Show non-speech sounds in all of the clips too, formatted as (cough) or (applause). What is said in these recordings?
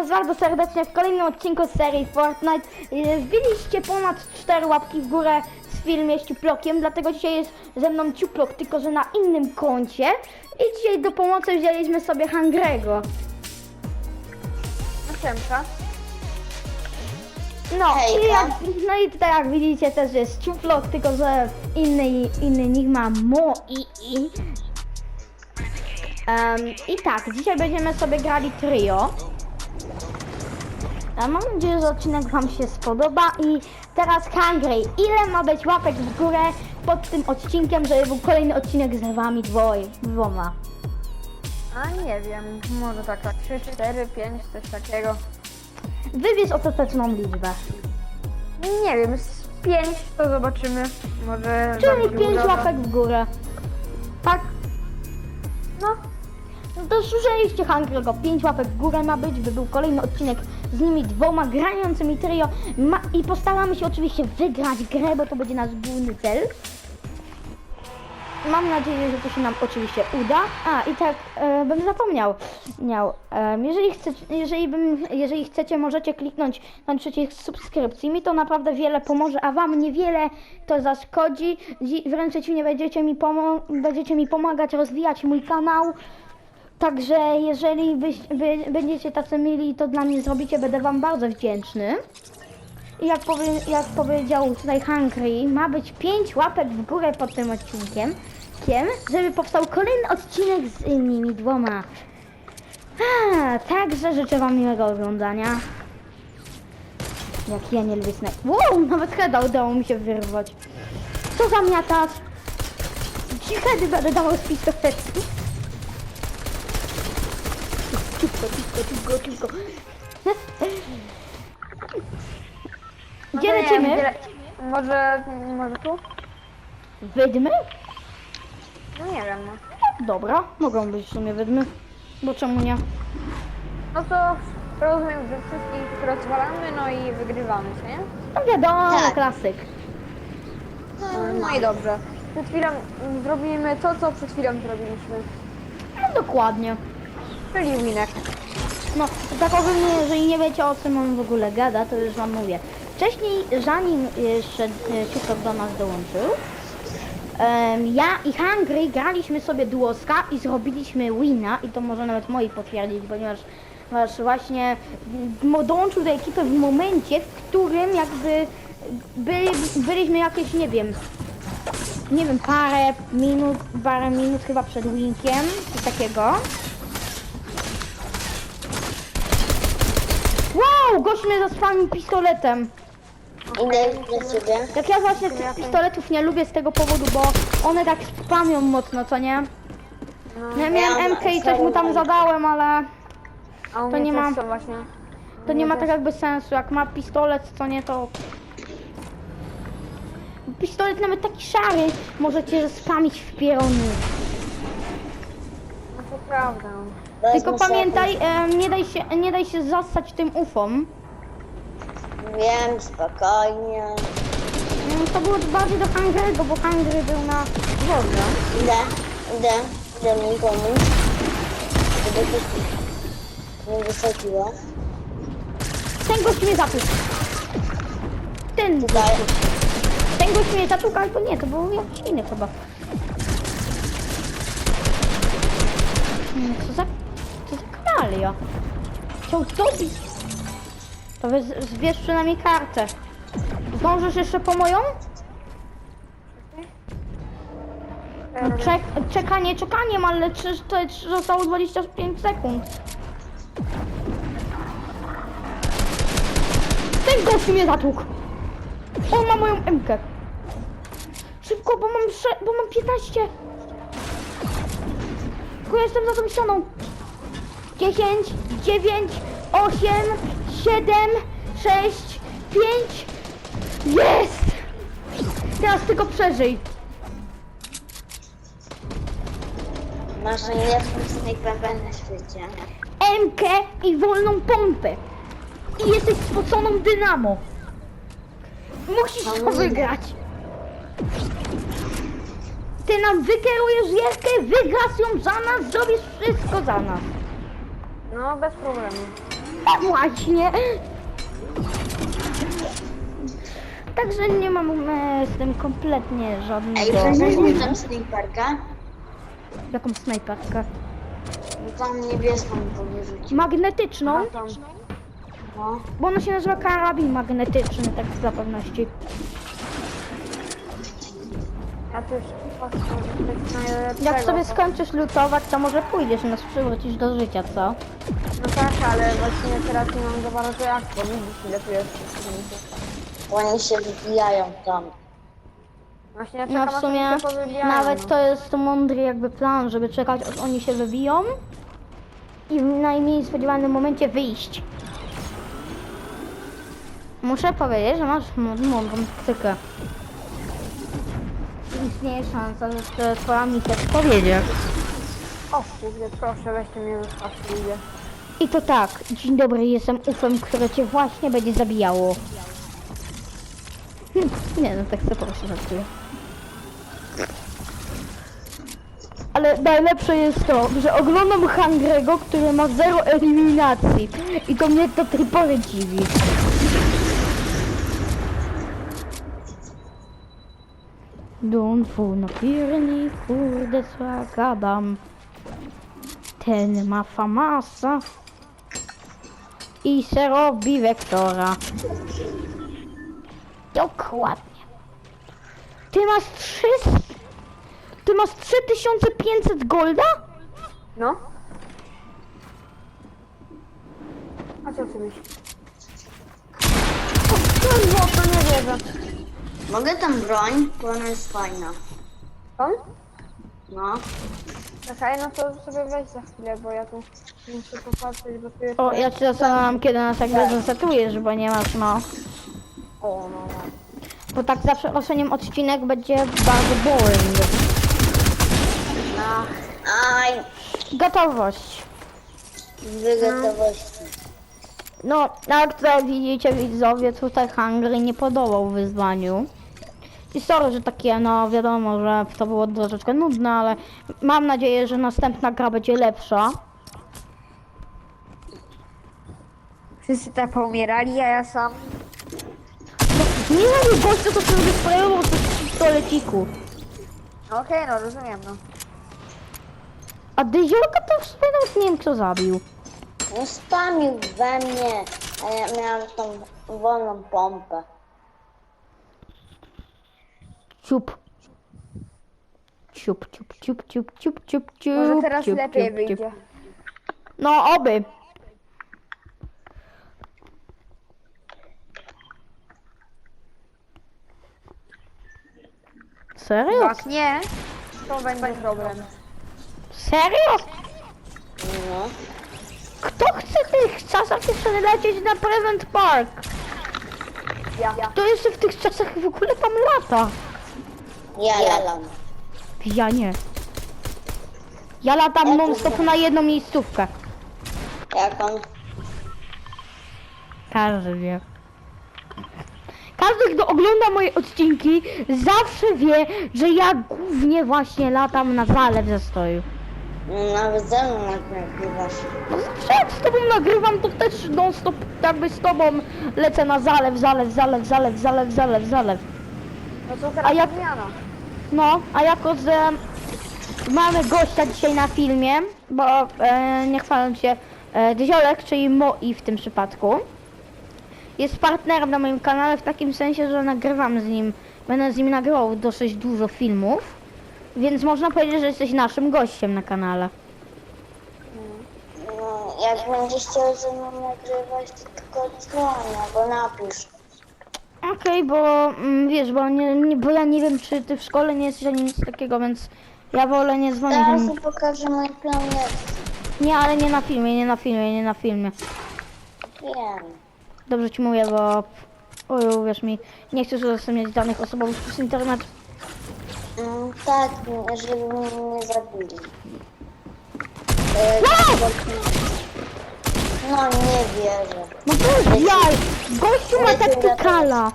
was bardzo serdecznie w kolejnym odcinku z serii Fortnite. Y, Wbiliście ponad 4 łapki w górę z filmie z Ciuplokiem, dlatego dzisiaj jest ze mną Ciuplok, tylko że na innym koncie. I dzisiaj do pomocy wzięliśmy sobie Hangrego. No siemka. No, i jak, no i tutaj jak widzicie też jest Ciuplok, tylko że inny, inny nick ma Mo i i. Em, I tak, dzisiaj będziemy sobie grali trio. A mam nadzieję, że odcinek Wam się spodoba i teraz Hungry, ile ma być łapek w górę pod tym odcinkiem, żeby był kolejny odcinek z Wami dwoj, dwoma? A nie wiem, może tak, tak 3, 4, 5, coś takiego. Wybierz ostateczną liczbę. Nie wiem, z 5 to zobaczymy. Może Czyli będzie 5 udawa. łapek w górę. Tak. No, No to słyszeliście Hungry'ego, 5 łapek w górę ma być, by był kolejny odcinek z nimi dwoma grającymi trio ma, i postaramy się oczywiście wygrać grę, bo to będzie nasz główny cel. Mam nadzieję, że to się nam oczywiście uda. A i tak e, bym zapomniał. Miał, e, jeżeli, chcecie, jeżeli, bym, jeżeli chcecie, możecie kliknąć na przycisk subskrypcji. Mi to naprawdę wiele pomoże, a wam niewiele to zaszkodzi. Dzi- Wręcz przeciwnie, będziecie mi, pomo- będziecie mi pomagać rozwijać mój kanał. Także jeżeli byś, by, będziecie tacy mili, to dla mnie zrobicie, będę wam bardzo wdzięczny. I jak, powie, jak powiedział tutaj Hungry, ma być 5 łapek w górę pod tym odcinkiem, kiem, żeby powstał kolejny odcinek z nimi dwoma. A, także życzę wam miłego oglądania. Jak ja nie lubię snaj... Wow, nawet heada udało mi się wyrwać. Co za miatacz? Ci heady będę dawał z pistoletu. Ciupko, ciupko, ciupko. no Gdzie wiem, lecimy? gdzie le- Może, może tu? Wydmy? No nie wiem, no. Dobra, mogą być w sumie wydmy. Bo czemu nie? No to rozumiem, że wszystkich rozwalamy, no i wygrywamy, co nie? No wiadomo, Tak. klasyk. No, no i dobrze. Przed chwilą mm, zrobimy to, co przed chwilą zrobiliśmy. No dokładnie. Czyli winek. No, tak ogólnie, jeżeli nie wiecie o czym on w ogóle gada, to już wam mówię. Wcześniej, zanim jeszcze e, Ciutok do nas dołączył, ja i Hungry graliśmy sobie duoska i zrobiliśmy wina i to może nawet moi potwierdzić, ponieważ właśnie dołączył do ekipy w momencie, w którym jakby byli, byliśmy jakieś, nie wiem, nie wiem, parę minut, parę minut chyba przed winkiem, coś takiego. Wow, gość mnie zaspamił pistoletem. Idę do ciebie. Jak ja właśnie tych pistoletów nie lubię z tego powodu, bo one tak spamią mocno, co nie? No, Ja miałem MK i coś mu tam zadałem, ale a u to mnie nie też mam. są właśnie. to nie ma tak jakby sensu. Jak ma pistolet, co nie, to... Pistolet nawet taki szary może cię spamić w pierony. No to prawda. Tylko Wezmę pamiętaj, em, nie daj się, nie daj się zastać tym ufom. Wiem, spokojnie. Mm, To było bardziej do Hungry'ego, bo Hungry był na dworze. Idę, idę, idę mi pomóc. Żeby ktoś nie wysadziła. Ten gość mnie zatłukł. Ten Tutaj. Ten gość mnie zatłukł, albo nie, to był jakiś inny chyba. Hmm, Co za... Co kanalia? Chciał dobić. To wy z- zbierz przynajmniej kartę. Zdążysz jeszcze po moją? No, czek czekanie czekaniem, ale czy, to zostało 25 sekund. Ten gość mnie zatłukł. On ma moją MK. Szybko, bo mam, sze- bo mam 15. Tylko jestem za tą ścianą. 10, 9, 8, 7, 6, 5. Jest! Teraz tylko przeżyj. Masz najlepszą snajperę na świecie. MK i wolną pompę. I jesteś spoconą dynamo. Musisz to wygrać. Ty nam wykierujesz gierkę, wygrasz ją za nas, zrobisz wszystko za nas. No bez problemu. Właśnie. Także nie mam e, z tym kompletnie Ej, żadnego... weźmiesz tam snajperkę? Jaką snajperkę? No tam niebieską powinien rzucić. Magnetyczną? Tam. No. Bo ona się nazywa karabin magnetyczny, tak dla pewności. To jest. Jak sobie skończysz lutować, to może pójdziesz i nas przywrócisz do życia, co? No tak, ale właśnie teraz nie mam za bardzo jak to widzisz ile tu jest. Oni się wybijają tam. Właśnie ja No czekam, w aż sumie oni się powybijają, nawet no. to jest mądry jakby plan, żeby czekać aż oni się wybiją i w najmniej spodziewanym momencie wyjść. Muszę powiedzieć, że masz mą- mądrą taktykę. Istnieje szansa, że to twoja misja powiedzie. O kurde, proszę, weźcie mnie ludzie. I to tak, dzień dobry, jestem ufem, które cię właśnie będzie zabijało. Hm, nie no, tak sobie po prostu żartuję. Ale najlepsze jest to, że oglądam Hungrego, który ma zero eliminacji. I to mnie do tej pory dziwi. Don't fall na pirni, kurde co ja gadam. Ten ma famasa i se robi wektora. Dokładnie. Ty masz 300... Ty masz 3500 golda? No? A co ty myślisz? O kurwa, to nie wierzę. Mogę tam broń? Bo ona jest fajna. On? No. Czekaj, no to sobie weź za chwilę, bo ja tu muszę popatrzeć, bo tu jest... O, ja cię zastanawiam, kiedy nas jakby zasetujesz, bo nie masz, no. O, no, no. Bo tak zawsze oceniem odcinek będzie bardzo boring. No. Aj, Gotowość. z gotowości. No, jak tutaj widzicie widzowie, tutaj Hungry nie podobał wyzwaniu. I sorry, że takie, no wiadomo, że to było troszeczkę nudne, ale mam nadzieję, że następna gra będzie lepsza. Wszyscy tak poumierali, a ja sam... Nie wiem, gościu to sobie wysprayował z pistoleciku. Okej, no rozumiem, no. A dyziolka to w sumie nawet nie wiem kto zabił. No spamił we mnie, a ja miałam tą wolną pompę. Ciup. Ciup, ciup, ciup, ciup, ciup, ciup, ciup. Może teraz ciup, lepiej ciup, ciup. wyjdzie. No, oby. Serio? Jak nie, to będzie problem. Serio? No. Kto chce w tych czasach jeszcze lecieć na Present Park? Ja. To jeszcze w tych czasach w ogóle tam lata. Ja lalam. Ja nie. Ja latam Ja non stop na jedną miejscówkę. Jak on? Każdy wie. Każdy, kto ogląda moje odcinki, zawsze wie, że ja głównie właśnie latam na zalew zastoju. Nawet ze mną nagrywasz. No zawsze jak z tobą nagrywam, to też non stop jakby z tobą lecę na zalew, zalew, zalew, zalew, zalew, zalew, zalew. No to teraz A jak- zmiana. No, a jako, że mamy gościa dzisiaj na filmie, bo e, nie chwalę się, e, czyli Moi w tym przypadku, jest partnerem na moim kanale w takim sensie, że nagrywam z nim, będę z nim nagrywał dosyć dużo filmów, więc można powiedzieć, że jesteś naszym gościem na kanale. No, jak będziesz chciał ze mną nagrywać, to tylko dzwoń albo napisz. Okej, bo mm, wiesz, bo, nie, nie, bo ja nie wiem, czy ty w szkole nie jesteś ani nic takiego, więc ja wolę nie dzwonić. Teraz pokażę mój planet. Nie, ale nie na filmie, nie na filmie, nie na filmie. Wiem. Dobrze ci mówię, bo oj, uwierz mi, nie chcę udostępniać danych osobowych przez internet. Mm, tak, żeby mnie nie zabili. E, No nie wierzę. No to jest jaj! Gościu ma taktykala.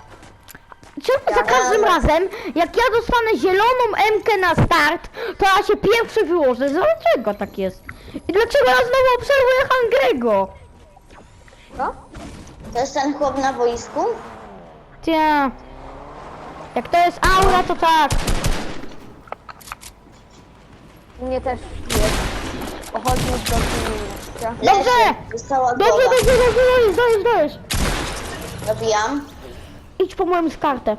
Czemu za każdym razem, jak ja dostanę zieloną M-kę na start, to ja się pierwszy wyłożę? Dlaczego tak jest? I dlaczego ja znowu obserwuję Hungrego? Co? To jest ten chłop na boisku? Tia. Jak to jest aura, to tak. Mnie też jest. Pochodźmy do filmu. Dobrze! Została Dobrze, głowa. dobrze, dobrze, dajesz, dajesz, dajesz. Dobijam. Idź po moją kartę.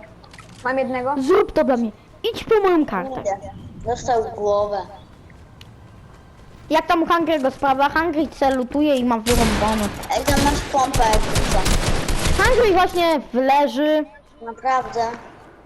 Mam jednego? Zrób to dla mnie. Idź po moją kartę. Idę. Dostał głowę. Jak tam u Hungry'ego sprawa? Hungry celutuje i ma wyrąbane. Ej, tam masz pompę jak. Hungry właśnie leży. Naprawdę.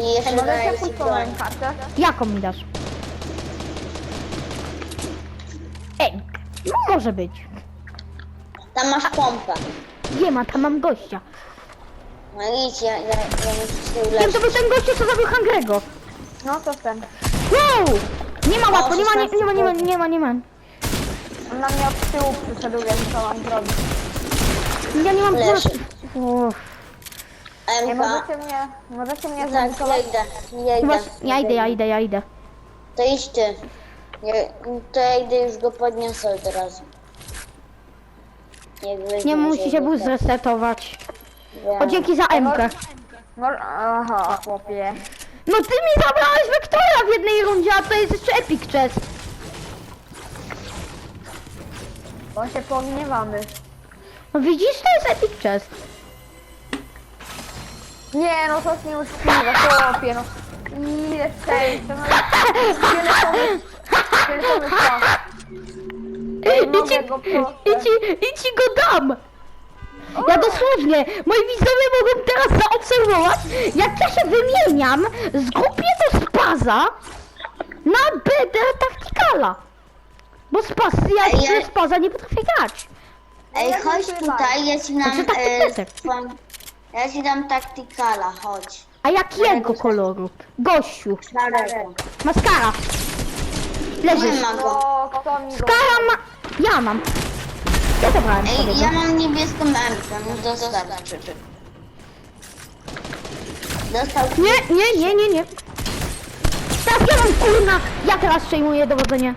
I jeszcze daję ci broń. kartę? Jaką mi dasz? Ej, no może być. Tam masz pompę. Nie ma, tam mam gościa. No idź, ja, ja, ja muszę się Wiem, uleczyć. to był ten gościu, co zabił Hungry'ego. No to ten. Wow! Nie ma łatwo, nie ma, nie, nie ma, nie ma, nie ma, nie ma. On na mnie od tyłu przyszedł, więc co mam zrobić? Ja nie mam Leży. Uff. Nie MK. możecie mnie, możecie mnie Tak, ja idę. Ja Chyba, idę. ja idę, ja idę, ja idę. To idź ty. Ja, to ja idę już go podniosę od razu. Jak Nie musi się go, był to zresetować. wiem. O, dzięki za M. -kę. No, aha, chłopie. No ty mi zabrałeś Wektora w jednej rundzie, a to jest jeszcze Epic Chess. Bo się pogniewamy. No widzisz, to jest Epic Chess. Nie, no to jest nieuczciwe, chłopie, no. Ile szczęścia, no. Wiele pomysł, wiele pomysł. Ej, I ci, go proszę. i, ci, I ci go dam. Ja dosłownie, moi widzowie mogą teraz zaobserwować, jak ja się wymieniam z głupiego spaza na Better Tacticala. Bo spas, ja Ej, z ja- spaza nie potrafię grać. Ej, chodź tutaj, ja ci dam... Znaczy, tak, E, tak, tak. Ja ci dam taktykala, chodź. A jakiego koloru? Gościu. Szarego. Maskara. Leżysz. Nie ma go. O, kto mi go... Skara ma... Ja mam. Ja zabrałem sobie Ej, go. ja mam niebieską emkę, no. Dostał... Nie, nie, nie, nie, nie. Teraz ja mam kurna. Ja teraz przejmuję dowodzenie.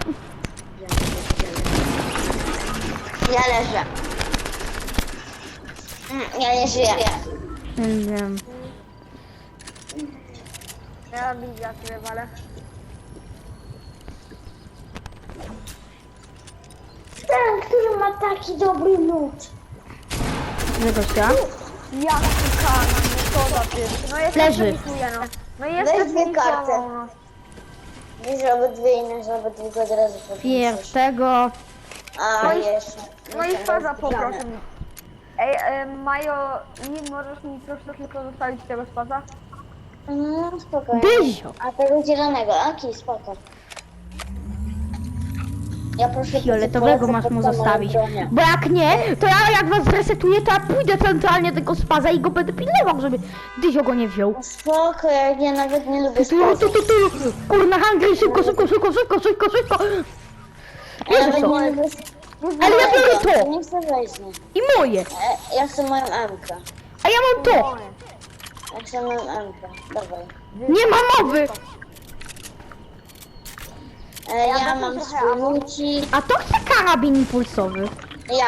Ja leżę. Mm, Ja nie żyję. Nie wiem. Ja widzę, tyle wale. Ten, który ma taki dobry nóż. Że gościa. Ja szukam, no to za ty. No jest Leży. zapisuję, no. No jest Weź dwie karty. no. Wiesz, obydwie inne, żeby tylko od razu podniesiesz. Pierwszego. No A, i- jeszcze. No i faza poproszę. Ej, e, Majo, nie możesz mi proszę tylko zostawić tego spaza? No, spokojnie. Dyzio. A tego zielonego, okej, spoko. Ja proszę Fioletowego masz mu zostawić. Bo jak nie, to ja jak was zresetuję, to ja pójdę centralnie tego spaza i go będę pilnował, żeby Dyzio go nie wziął. Spoko, ja, ja nawet nie lubię Tu, tu, tu, tu. Kurna, Hungry, szybko, szybko, szybko, szybko, szybko, szybko. Ja nawet co? nie lubię Ale ja biorę to. Nie chcę weźmie. I moje. E, ja chcę moją Mkę. A ja mam to. Ja chcę moją Mkę. Dawaj. Nie ma mowy. E, ja, mam trochę swój ammo. lucik. A to chce karabin impulsowy. Ja.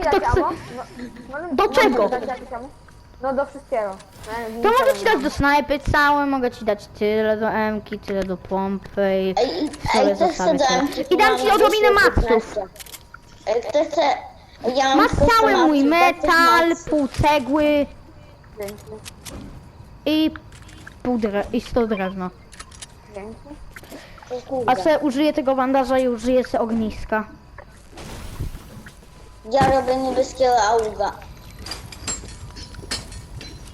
Kto chce- Do czego? No do wszystkiego. To mogę ci dać do snajpy całe, mogę ci dać tyle do M-ki, tyle do pompy i Ej, i- sobie ej, też chcę zostawię do tyle. I dam ci odrobinę 215. maksów. Ej, chce... Ja mam Masz 200 cały mój też metal, maksy. pół cegły i pół dre i 100 drewna. O kurde. A se użyję tego bandaża i użyję se ogniska. Ja robię niebieskiego auga.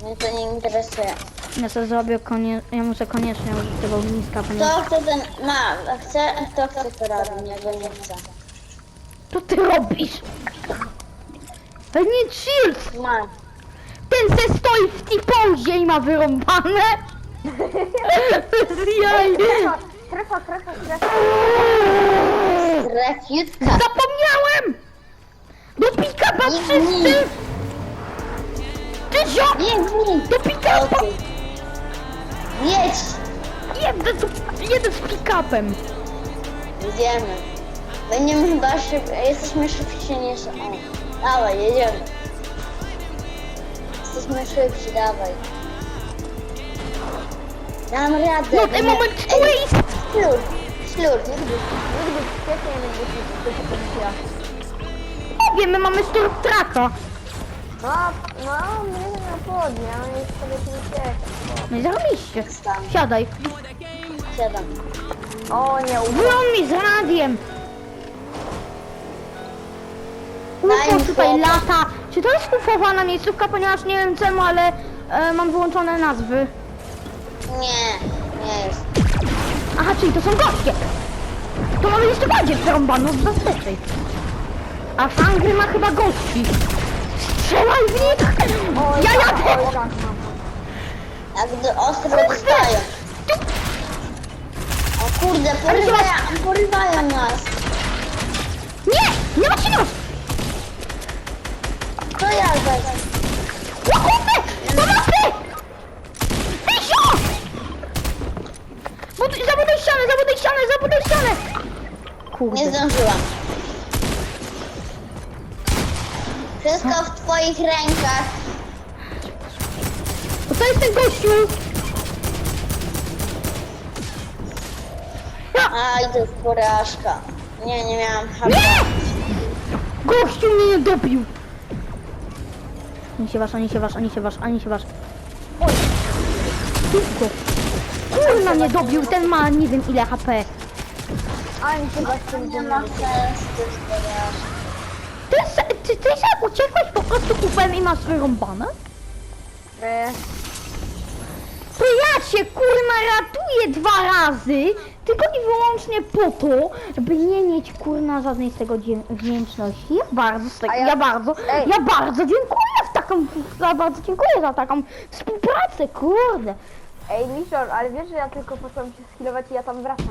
Mnie to nie interesuje. Ja sobie zrobię konie... ja muszę koniecznie użyć tego ogniska, Kto ponieważ... chce ten... Ma, chce, kto chce to robić, ja go nie chcę. Co ty robisz? Pewnie Shields! Ma. Ten se stoi w T-pozie i ma wyrąbane! (laughs) Jaj! Strefa, strefa, strefa. Refiutka. Zapomniałem! Do pick-upa wszyscy! Ty ziom! Biegnij. Do pick-upa! Jedź. Jeden, z- jeden z pick-upem! Jedziemy. Będziemy chyba szyb... Jesteśmy szybsi niż on. Dawaj, jedziemy. Jesteśmy szybsi, dawaj. Dam radę. No ten moment, jest... Ślur. Ślur. Nigdy nie będzie to się policja. Nie wiem, my mamy stop traka. No, no, mnie na południe, ale jest sobie się ucieka. No i zarobiście. Wstałem. Siadaj. Siadam. O nie, uda. Wyłącz mi z radiem. UFO tutaj lata. Czy to jest ufowana miejscówka, ponieważ nie wiem czemu, ale e, mam wyłączone nazwy. Nie, nie jest. Aha, czyli to są goście. To mamy jeszcze bardziej przerąbano od zazwyczaj. A Shangri ma chyba gości. Strzelaj w nich! Oj, Ja tak, jadę! oj, tak, mam. Jak do ostro dostają. O kurde, porywają, porywają nas. Nie! Nie ma nos! To ja wezmę. O kurde! Pomocy! Pisio! Buduj, zabuduj ścianę, zabuduj ścianę, zabuduj ścianę! Nie Kurde. zdążyłam. Wszystko w twoich rękach. To co jest ten gościu? Aj, to jest porażka. Nie, nie miałam HP. nie! Gościu mnie nie dobił. Ani się wasz, ani się wasz, ani się wasz, ani się wasz. Oj! Szybko. Kurna mnie dobił, ten ma nie wiem ile HP. Mi się właśnie Nie nie ma sensu, to jest porażka. Ty, se- ty, ty się uciekłeś po prostu ufem i masz wyrąbane? E, To ja cię kurna ratuję dwa razy, tylko i wyłącznie po to, żeby nie mieć kurna żadnej z tego dzie- wdzięczności. Ja bardzo, z tego, A ja, ja- bardzo, Ej. ja bardzo dziękuję za taką, ja bardzo dziękuję za taką współpracę, kurde. Ej, Lishor, ale wiesz, że ja tylko poszłam się skillować i ja tam wracam.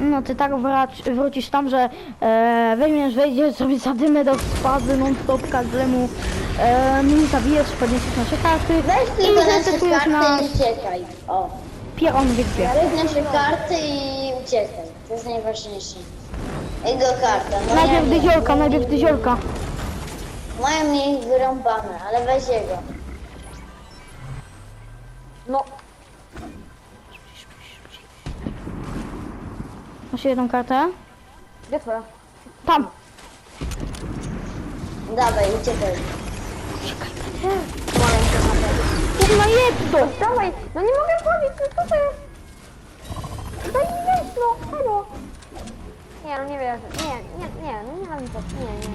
No ty tak wrac, wrócisz tam, że e, weźmiesz, wejdziesz sobie zadymę do spazy non-stop każdemu, e, mi zabijesz, podniesiesz nasze karty Weź i tylko nasze zresetujesz karty na i uciekaj. O. pieron wygbie. Weź nasze karty i uciekaj. To jest najważniejsze. Jego karta. Moja Najpierw nie. dyziolka, najpierw dyziolka. Moja mnie wyrąbane, ale weź jego. No, Masz jedną kartę? gdzie twoja? Tam. Dawaj, uciekaj. Kurwa jedno! Dawaj, no nie mogę wchodzić, no co to jest? Daj mi wejść, no, halo. Nie, no nie wierzę, nie, nie, nie, no nie mam to, nie, nie,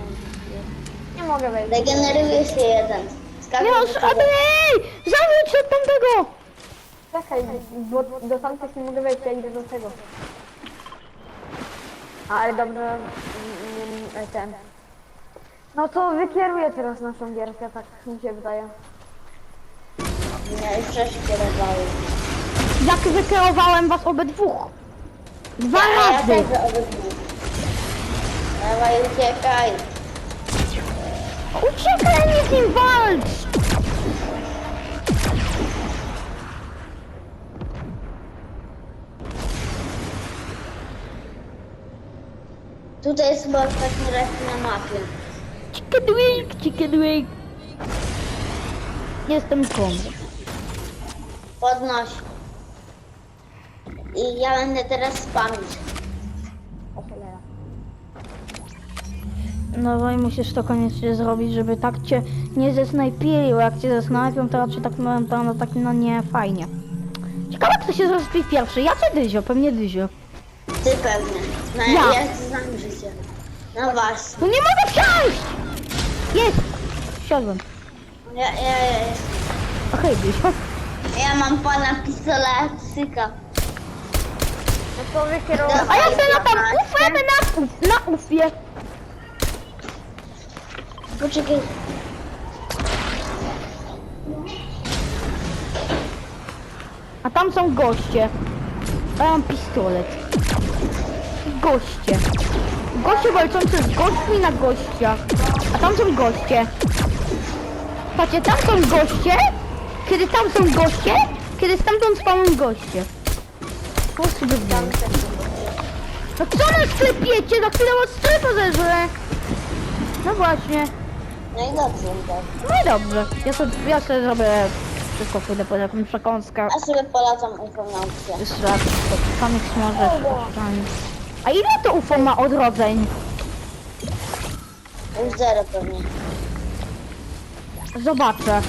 nie, nie mogę wejść. Regeneruje się jeden. Skakuj Nie do tego. aby ej! Zawróć się od tamtego! Czekaj, bo do tamtych nie mogę wejść, ja idę do tego. Ale dobrze, mm, mm, ten. No to wykieruję teraz naszą gierkę, tak mi się wydaje. Nie, już przeszkierowały. Jak wykierowałem was obydwóch? Dwa ja razy! też obydwu. Dawaj, uciekaj. Uciekaj, nie z nim walcz! Tutaj jest chyba ostatni raz na mapie. Chicken wing, chicken wing. Jestem kąt. Podnoś. I ja będę teraz spamić. O cholera. No bo i musisz to koniecznie zrobić, żeby tak cię nie zesnajpili, bo jak cię zesnajpią, to raczej tak no, to, no tak no nie fajnie. Ciekawe kto się zrespi pierwszy, ja czy Dyzio? Pewnie Dyzio. Ty pewnie. No Ja. ja, ja znam. No właśnie. No nie mogę wsiąść! Jest! Wsiadłem. Ja, ja, ja, Okej, Dyzio. ja mam pana pistoletyka. No to wykieruję. A ja chcę na tam ufę, na, uf, na ufie. Poczekaj. A tam są goście. A ja mam pistolet. Goście. Goście walczące z gośćmi na gościach. A tam są goście. Patrzcie, tam są goście. Kiedy tam są goście, kiedy stamtąd spawną goście. Po prostu są. No co na sklepiecie? Za chwilę was strefa zeżrę. No właśnie. No i dobrze, tak. No i dobrze. Ja sobie, ja sobie zrobię wszystko, pójdę po jakąś przekąskę. A sobie polecam informację. Jeszcze raz, samych kosztami. A ile to UFO ma odrodzeń? Już zero pewnie. Zobaczę.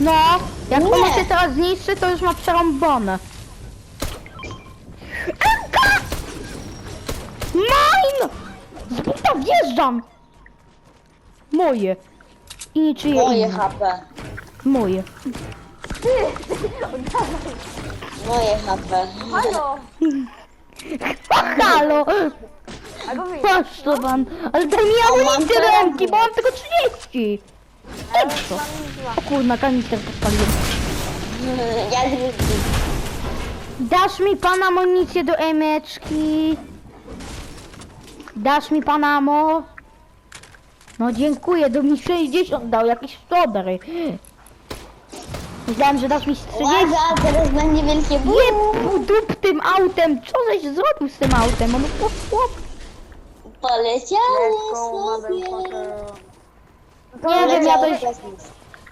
No, jak Nie. ono się teraz zniszczy, to już ma przerąbane. Emka! Mine! Z buta wjeżdżam! Moje. I niczyje Moje inne. HP. Moje. Moje HP. Halo! (laughs) O, halo! A go widzisz? Patrz to pan. Ale daj mi O, amunicję do ręki, bo mam tylko 30. Ale Tak co? pan zła. Kurna, kanister podpaliłem. Ja drugi. Dasz mi pan amunicję do emeczki? Dasz mi pan amo? No dziękuję, do mi 60 dał, jakiś dobry. Myślałem, że dasz mi z 30. Uwaga, teraz będzie wielkie bum. Jeb, dup tym autem, co żeś zrobił z tym autem? On po chłop. Poleciały sobie. Nie wiem, ja coś,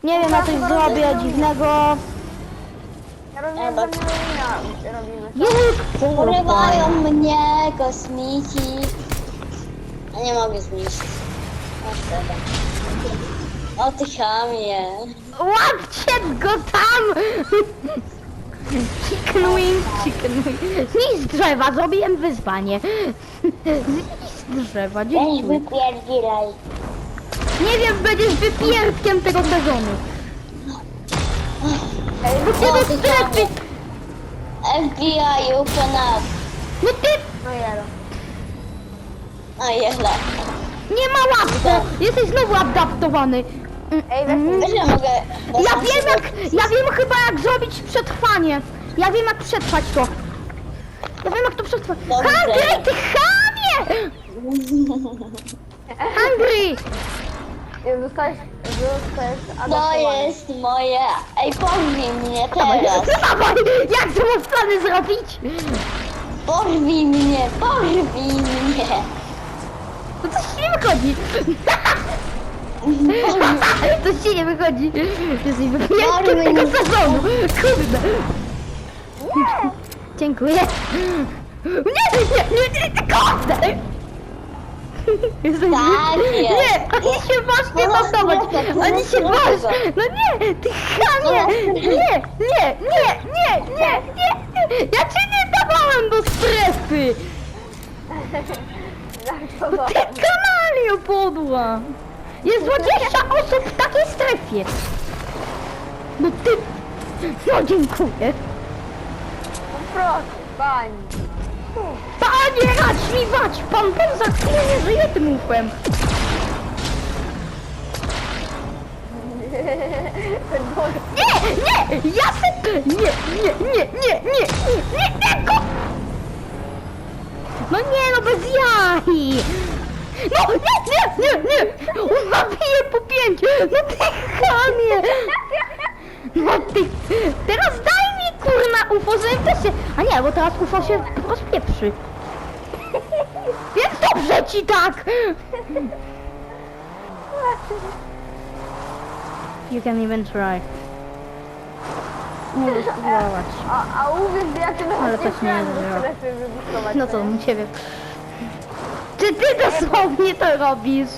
nie wiem, ja coś zrobię dziwnego. Ja rozumiem, że my robimy. Jest Porywają mnie kosmici. A nie mogę. O, szkoda. O ty chamie. Łapcie go tam! Chicken wing, chicken wing. Zniszcz drzewa, zrobiłem wyzwanie. Zniszcz drzewa, Weź dziękuję. Nie wiem, będziesz wypierdkiem tego sezonu. Ej, Bo ty strefy... FBI, open up. No ty no jelo. A jela. nie ma łapko! Jesteś znowu adaptowany. Ej, weź. Wiesz, że mogę... Ja wiem jak, ja wiem chyba jak zrobić przetrwanie. Ja wiem jak przetrwać to. Ja wiem jak to przetrwać. Dobrze. Hungry, ty chamie! Hungry! Zostałeś, zostałeś To jest moje... Ej, porwij mnie teraz. (laughs) dawaj, jak to masz plany zrobić? Porwij mnie, porwij mnie. No coś nie wychodzi. (laughs) (laughs) To ci nie wychodzi. Jesteś wypijętkiem tego sezonu. Kurde. Dziękuję. Nie, nie, nie, nie, nie, kurde. Jesteś Tak jest. Nie, oni się masz nie pasować. Oni się masz. No nie, ty chamie. Nie, nie, nie, nie, nie, nie. Ja cię nie dawałem do strefy. (laughs) Ty kanalio podła! Jest 20 osób w takiej strefie! No ty... No dziękuję! No proszę, pani. Panie, racz mi wać! Pan Pan za chwilę nie żyje tym ufem! Nie, nie! Ja se... Nie, nie, nie, nie, nie, nie, nie, nie, go! No nie, no bez jaj! No, nie, nie, nie, nie! On zabije po pięć! No ty chamie! No ty... Teraz daj mi kurna UFO, też się... A nie, bo teraz UFO się rozpieprzy. Więc dobrze ci tak! You can even try. Możesz spróbować. A, a uwierz, ja cię Ale nawet nie też nie do zero. strefy wybustować. No co u ciebie? Czy ty dosłownie to robisz?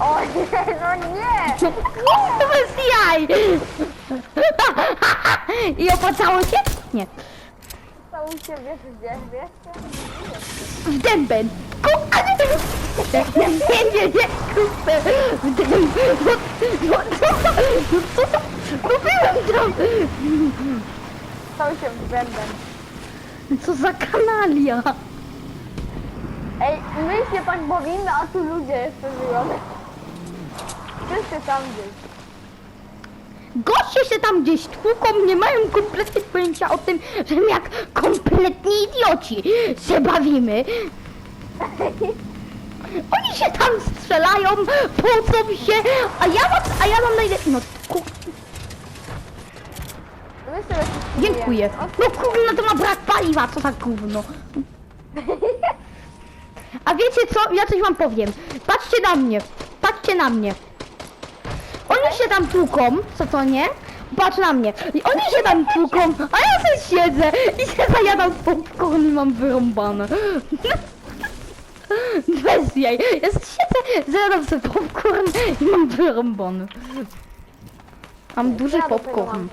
O nie, no nie! Bez jaj! I opłacało się? Nie. Co u ciebie, wiesz, wiesz? W dęben. Ku- a nie, nie, nie, nie, nie, kupę. W dęben. No, no, co to? No, co to? Kupiłem tam. Stał się względem. Co za kanalia. Ej, my się tak bawimy, a tu ludzie jeszcze żyją. się tam gdzieś. Goście się tam gdzieś tłuką, nie mają kompletnie pojęcia o tym, że my jak kompletni idioci się bawimy. (laughs) Oni się tam strzelają, pocą się, a ja mam, a ja mam najlepiej... No ku... My sobie Dziękuję. No kurno, to ma brak paliwa, co za gówno. (laughs) A wiecie co? Ja coś wam powiem. Patrzcie na mnie. Patrzcie na mnie. Oni się tam tłuką, co to nie? Patrz na mnie. I oni się tam tłuką, a ja sobie siedzę i się zajadam popcorn i mam wyrąbane. (laughs) Bez jaj. Ja siedzę, zajadam sobie popcorn i mam wyrąbane. Mam duży ja popcorn.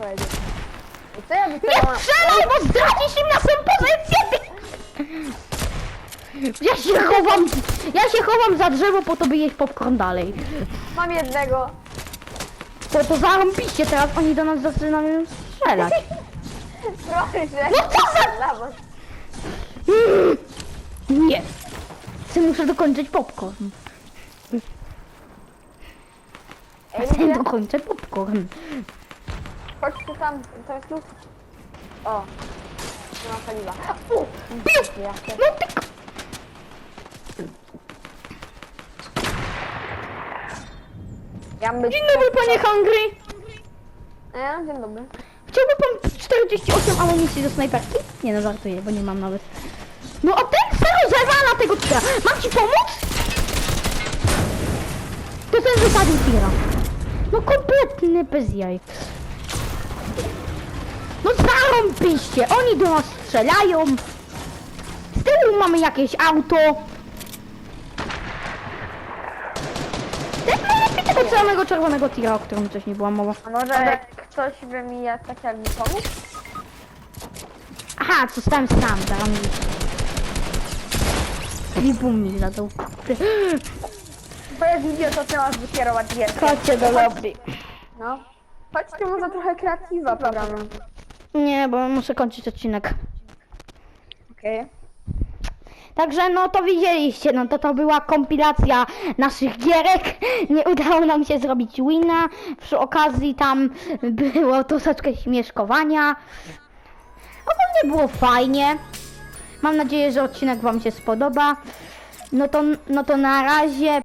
co ja Nie strzelaj, bo zdradzisz im naszą pozycję! Ty... Ja się chowam, ja się chowam za drzewo po to, by jeść popcorn dalej. Mam jednego. Bo to zarąbiście, teraz oni do nas zaczynają strzelać. Proszę. No co za-. Nie. Chcę muszę dokończyć popcorn. Ej, Chcę ludzie, dokończyć popcorn. chodźcie tam, to jest tu. O. Nie ma paliwa. U, Piu! ja chcę. No ty... Ja bym... Dzień dobry, panie Hungry. E, dzień dobry. Chciałby pan 48 amunicji do snajperki? Nie no, żartuję, bo nie mam nawet. No a ten serio zawala tego tira. Mam ci pomóc? To ten wysadził tira. No kompletny bez jaj. No zarąbiście, oni do nas strzelają. Z tyłu mamy jakieś auto. Jak najlepiej tego samego czerwonego tira, o którym wcześniej była mowa. A może ktoś by mi jak tak jakby pomógł? Aha, zostałem sam, dam mi. I bum mi zadał. To jest idiot, to ty masz wykierować gierkę. Chodźcie do lobby. No. Chodźcie może trochę kreatywa pogramy. Nie, bo muszę kończyć odcinek. Okej. Także no to widzieliście, no to to była kompilacja naszych gierek. Nie udało nam się zrobić wina. Przy okazji tam było troszeczkę śmieszkowania. Ogólnie było fajnie. Mam nadzieję, że odcinek wam się spodoba. No to, no to na razie